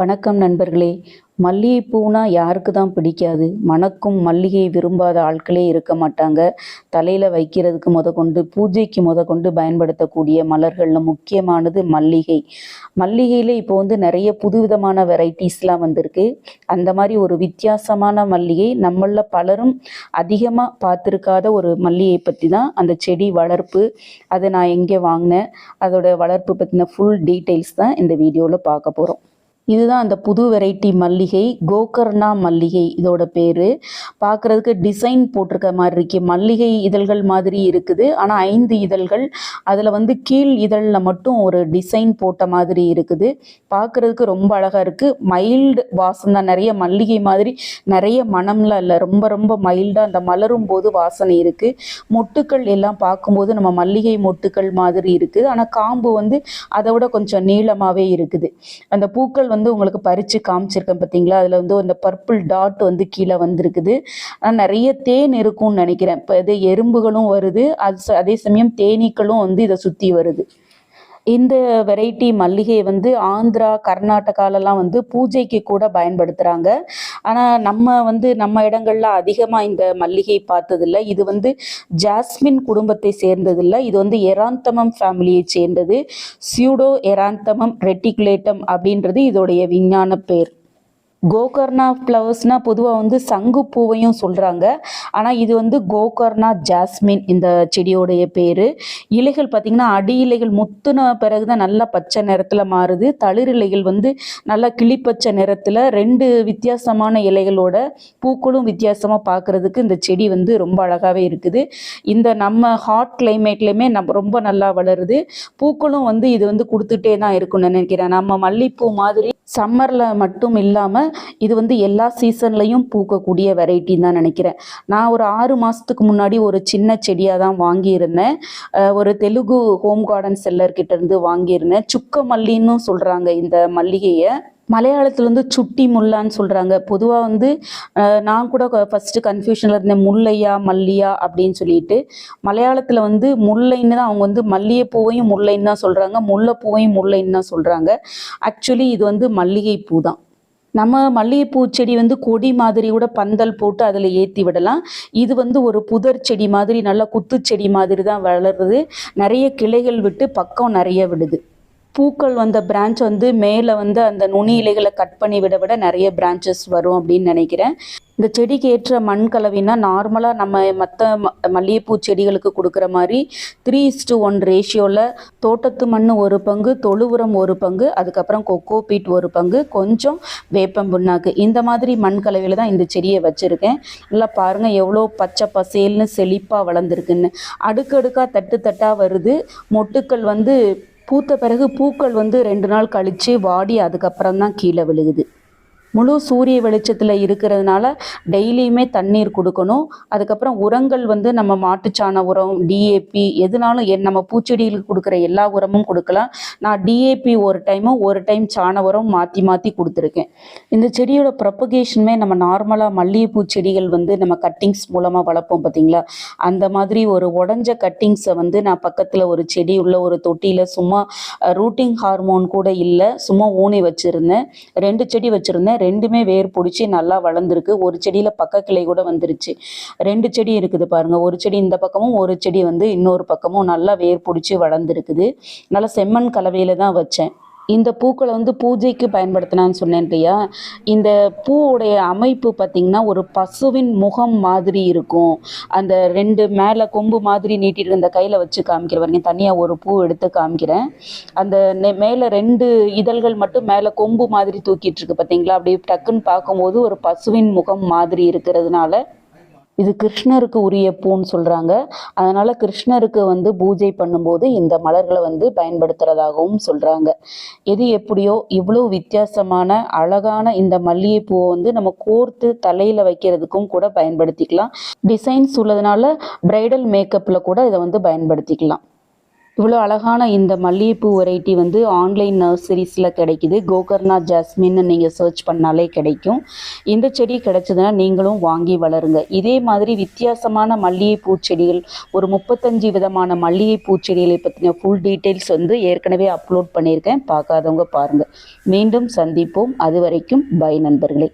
வணக்கம் நண்பர்களே. மல்லிகைப்பூனா யாருக்கு தான் பிடிக்காது? மணக்கும் மல்லிகை விரும்பாத ஆட்களே இருக்க மாட்டாங்க. தலையில் வைக்கிறதுக்கு முத கொண்டு பூஜைக்கு முத கொண்டு பயன்படுத்தக்கூடிய மலர்களில் முக்கியமானது மல்லிகை. மல்லிகையில் இப்போ வந்து நிறைய புதுவிதமான வெரைட்டிஸ்லாம் வந்திருக்கு. அந்த மாதிரி ஒரு வித்தியாசமான மல்லிகை நம்மளில் பலரும் அதிகமாக பார்த்துருக்காத ஒரு மல்லிகை பற்றி தான் அந்த செடி வளர்ப்பு. அதை நான் எங்கே வாங்கினேன்? அதோட வளர்ப்பு பற்றின ஃபுல் டீட்டெயில்ஸ் தான் இந்த வீடியோவில் பார்க்க போகிறோம் இதுதான் அந்த புது வெரைட்டி மல்லிகை கோகர்ணா மல்லிகை இதோட பேர். பார்க்குறதுக்கு டிசைன் போட்டிருக்க மாதிரி இருக்கு. மல்லிகை இதழ்கள் மாதிரி இருக்குது. ஆனால் ஐந்து இதழ்கள் அதில் வந்து கீழ் இதழில் மட்டும் ஒரு டிசைன் போட்ட மாதிரி இருக்குது. பார்க்குறதுக்கு ரொம்ப அழகாக இருக்குது மைல்டு வாசம் தான் நிறைய மல்லிகை மாதிரி நிறைய மணம்லாம் இல்லை ரொம்ப ரொம்ப மைல்டாக அந்த மலரும் போது வாசனை இருக்குது மொட்டுக்கள் எல்லாம் பார்க்கும்போது நம்ம மல்லிகை மொட்டுக்கள் மாதிரி இருக்குது. ஆனால் காம்பு வந்து அதை விட கொஞ்சம் நீளமாகவே இருக்குது. அந்த பூக்கள் வந்து உங்களுக்கு பறித்து காமிச்சிருக்கேன் பார்த்தீங்களா அதில் வந்து அந்த பர்பிள் டாட் வந்து கீழே வந்திருக்குது. ஆனால் நிறைய தேன் இருக்கும்னு நினைக்கிறேன். இப்போ இது எறும்புகளும் வருது. அது அதே சமயம் தேனீக்களும் வந்து இதை சுற்றி வருது. இந்த வெரைட்டி மல்லிகை வந்து ஆந்திரா கர்நாடகாலலாம் வந்து பூஜைக்கு கூட பயன்படுத்துகிறாங்க ஆனால் நம்ம வந்து நம்ம இடங்கள்ல அதிகமாக இந்த மல்லிகை பார்த்ததில்ல. இது வந்து ஜாஸ்மின் குடும்பத்தை சேர்ந்ததில்ல. இது வந்து எராந்தமம் ஃபேமிலியை சேர்ந்தது. சியூடோ எராந்தமம் ரெட்டிகுலேட்டம் அப்படின்றது இதோடைய விஞ்ஞான பேர். கோகர்ணா ஃப்ளவர்ஸ்னால் பொதுவாக வந்து சங்கு பூவையும் சொல்கிறாங்க ஆனால் இது வந்து கோகர்ணா ஜாஸ்மின் இந்த செடியோடைய பேர். இலைகள் பார்த்திங்கன்னா அடி இலைகள் முத்துன பிறகு தான் நல்லா பச்சை நிறத்தில் மாறுது. தளிர் இலைகள் வந்து நல்லா கிளிப்பச்சை நிறத்தில் ரெண்டு வித்தியாசமான இலைகளோட பூக்களும் வித்தியாசமாக பார்க்குறதுக்கு இந்த செடி வந்து ரொம்ப அழகாகவே இருக்குது. இந்த நம்ம ஹாட் கிளைமேட்லேயுமே நம்ம ரொம்ப நல்லா வளருது. பூக்களும் வந்து இது வந்து கொடுத்துட்டே தான் இருக்கும்னு நினைக்கிறேன். நம்ம மல்லிப்பூ மாதிரி சம்மரில் மட்டும் இல்லாமல் இது வந்து எல்லா சீசன்லையும் பூக்கக்கூடிய வெரைட்டின்னு தான் நினைக்கிறேன். நான் ஒரு ஆறு மாதத்துக்கு முன்னாடி ஒரு சின்ன செடியாக தான் வாங்கியிருந்தேன். ஒரு தெலுங்கு ஹோம் கார்டன் செல்லர்கிட்ட இருந்து வாங்கியிருந்தேன். சுக்க மல்லின்னு சொல்கிறாங்க இந்த மல்லிகையை. மலையாளத்தில் வந்து சுட்டி முல்லான்னு சொல்கிறாங்க பொதுவாக வந்து நான் கூட ஃபஸ்ட்டு கன்ஃபியூஷனில் இருந்தேன் முல்லையா மல்லியா அப்படின்னு சொல்லிட்டு. மலையாளத்தில் வந்து முல்லைன்னு தான் அவங்க வந்து மல்லிகைப்பூவையும் முல்லைன்னு தான் சொல்கிறாங்க முல்லைப்பூவையும் முல்லைன்னு தான் சொல்கிறாங்க ஆக்சுவலி இது வந்து மல்லிகைப்பூ தான். நம்ம மல்லிகைப்பூ செடி வந்து கொடி மாதிரி கூட பந்தல் போட்டு அதில் ஏற்றி விடலாம். இது வந்து ஒரு புதர் செடி மாதிரி நல்லா குத்து செடி மாதிரி தான் வளருது. நிறைய கிளைகள் விட்டு பக்கம் நிறைய விடுது. பூக்கள் வந்த பிரான்ச் வந்து மேலே வந்து அந்த நுனி இலைகளை கட் பண்ணி விட விட நிறைய பிரான்ச்சஸ் வரும் அப்படின்னு நினைக்கிறேன். இந்த செடிக்கு ஏற்ற மண் கலவினா நார்மலாக நம்ம மற்ற மல்லிகைப்பூ செடிகளுக்கு கொடுக்குற மாதிரி த்ரீ இஸ்டு ஒன் ரேஷியோவில் தோட்டத்து மண் ஒரு பங்கு தொழு உரம் ஒரு பங்கு அதுக்கப்புறம் கொக்கோ பீட் ஒரு பங்கு கொஞ்சம் வேப்பம் புண்ணாக்கு. இந்த மாதிரி மண் கலவையில் தான் இந்த செடியை வச்சுருக்கேன். நல்லா பாருங்கள் எவ்வளோ பச்சை பசேல்னு செழிப்பாக வளர்ந்துருக்குன்னு. அடுக்கடுக்காக தட்டு தட்டாக வருது. மொட்டுக்கள் வந்து பூத்த பிறகு பூக்கள் வந்து ரெண்டு நாள் கழித்து வாடி அதுக்கப்புறம் தான் கீழே விழுகுது. முழு சூரிய வெளிச்சத்தில் இருக்கிறதுனால டெய்லியுமே தண்ணீர் கொடுக்கணும். அதுக்கப்புறம் உரங்கள் வந்து நம்ம மாட்டுச்சாண உரம் டிஏபி எதுனாலும் என் நம்ம பூச்செடிகளுக்கு கொடுக்குற எல்லா உரமும் கொடுக்கலாம். நான் டிஏபி ஒரு டைமும் ஒரு டைம் சாண உரம் மாற்றி மாற்றி கொடுத்துருக்கேன். இந்த செடியோட ப்ரொபகேஷனுமே நம்ம நார்மலாக மல்லிகைப்பூ செடிகள் வந்து நம்ம கட்டிங்ஸ் மூலமாக வளர்ப்போம் பார்த்தீங்களா அந்த மாதிரி ஒரு உடஞ்ச கட்டிங்ஸை வந்து நான் பக்கத்தில் ஒரு செடி உள்ள ஒரு தொட்டியில் சும்மா ரூட்டிங் ஹார்மோன் கூட இல்லை சும்மா ஊனி வச்சுருந்தேன். ரெண்டு செடி வச்சுருந்தேன். ரெண்டுமே வேர் பிடிச்சி நல்லா வளர்ந்துருக்கு. ஒரு செடியில் பக்க கிளை கூட வந்துருச்சு. ரெண்டு செடி இருக்குது பாருங்கள் ஒரு செடி இந்த பக்கமும் ஒரு செடி வந்து இன்னொரு பக்கமும் நல்லா வேர் பிடிச்சி வளர்ந்துருக்குது. நல்லா செம்மண் கலவையில் தான் வச்சேன். இந்த பூக்களை வந்து பூஜைக்கு பயன்படுத்தினான்னு சொன்னேன் இல்லையா இந்த பூவுடைய அமைப்பு பார்த்திங்கன்னா ஒரு பசுவின் முகம் மாதிரி இருக்கும். அந்த ரெண்டு மேலே கொம்பு மாதிரி நீட்டிட்டு இந்த கையில் வச்சு காமிக்கிற பாருங்க தனியாக ஒரு பூ எடுத்து காமிக்கிறேன். அந்த நெ- மேலே ரெண்டு இதழ்கள் மட்டும் மேலே கொம்பு மாதிரி தூக்கிட்டு இருக்கு பார்த்தீங்களா? அப்படி டக்குன்னு பார்க்கும்போது ஒரு பசுவின் முகம் மாதிரி இருக்கிறதுனால இது கிருஷ்ணருக்கு உரிய பூன்னு சொல்கிறாங்க அதனால் கிருஷ்ணருக்கு வந்து பூஜை பண்ணும்போது இந்த மலர்களை வந்து பயன்படுத்துகிறதாகவும் சொல்கிறாங்க எது எப்படியோ இவ்வளோ வித்தியாசமான அழகான இந்த மல்லிகைப்பூவை வந்து நம்ம கோர்த்து தலையில் வைக்கிறதுக்கும் கூட பயன்படுத்திக்கலாம். டிசைன்ஸ் உள்ளதுனால பிரைடல் மேக்கப்பில் கூட இதை வந்து பயன்படுத்திக்கலாம். இவ்வளோ அழகான இந்த மல்லிகைப்பூ வெரைட்டி வந்து ஆன்லைன் நர்சரிஸில் கிடைக்குது. கோகர்ணா ஜாஸ்மின்னு நீங்கள் சர்ச் பண்ணாலே கிடைக்கும். இந்த செடி கிடைச்சதுன்னா நீங்களும் வாங்கி வளருங்க. இதே மாதிரி வித்தியாசமான மல்லிகைப்பூ செடிகள் ஒரு முப்பத்தஞ்சு விதமான மல்லிகைப்பூ செடிகளை பற்றின ஃபுல் டீட்டெயில்ஸ் வந்து ஏற்கனவே அப்லோட் பண்ணியிருக்கேன். பார்க்காதவங்க பாருங்கள் மீண்டும் சந்திப்போம். அது வரைக்கும் பை நண்பர்களே.